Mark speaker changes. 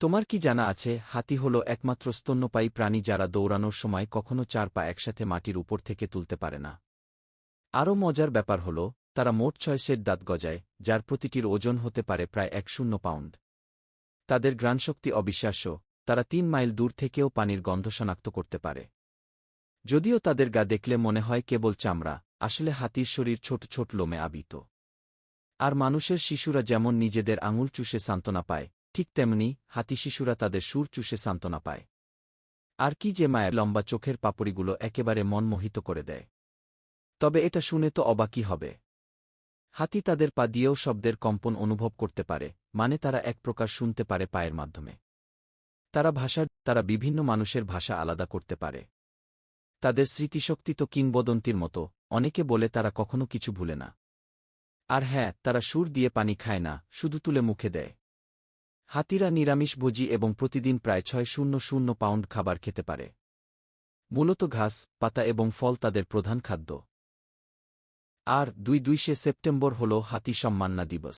Speaker 1: তোমার কি জানা আছে, হাতি হল একমাত্র স্তন্যপায়ী প্রাণী যারা দৌড়ানোর সময় কখনো চার পা একসাথে মাটির উপর থেকে তুলতে পারে না। আরও মজার ব্যাপার হল, তারা মোট ছয় সেট দাঁত গজায়, যার প্রতিটির ওজন হতে পারে প্রায় এক শূন্য পাউন্ড। তাদের গ্রাণশক্তি অবিশ্বাস্য, তারা তিন মাইল দূর থেকেও পানির গন্ধ শনাক্ত করতে পারে। যদিও তাদের গা দেখলে মনে হয় কেবল চামড়া, আসলে হাতির শরীর ছোট ছোট লোমে আবিত। আর মানুষের শিশুরা যেমন নিজেদের আঙুল চুষে সান্ত্বনা পায় ঠিক তেমনি হাতি শিশুরা তাদের সুর চুষে সান্ত্বনা পায়। আর কি যে মায়ের লম্বা চোখের পাপড়িগুলো একেবারে মনমোহিত করে দেয়। তবে এটা শুনে তো অবাকই হবে। হাতি তাদের পা দিয়েও শব্দের কম্পন অনুভব করতে পারে মানে তারা এক প্রকার শুনতে পারে পায়ের মাধ্যমে। তারা ভাষার তারা বিভিন্ন মানুষের ভাষা আলাদা করতে পারে। তাদের স্মৃতিশক্তি তো কিংবদন্তির মতো, অনেকে বলে তারা কখনো কিছু ভুলে না। আর হ্যাঁ তারা সুর দিয়ে পানি খায় না, শুধু তুলে মুখে দেয়। হাতিরা নিরামিষভোজী এবং প্রতিদিন প্রায় ছয় শূন্য শূন্য পাউন্ড খাবার খেতে পারে। মূলত ঘাস, পাতা এবং ফল তাদের প্রধান খাদ্য। আর দুই দুইশে সেপ্টেম্বর হল হাতি সম্মাননা দিবস।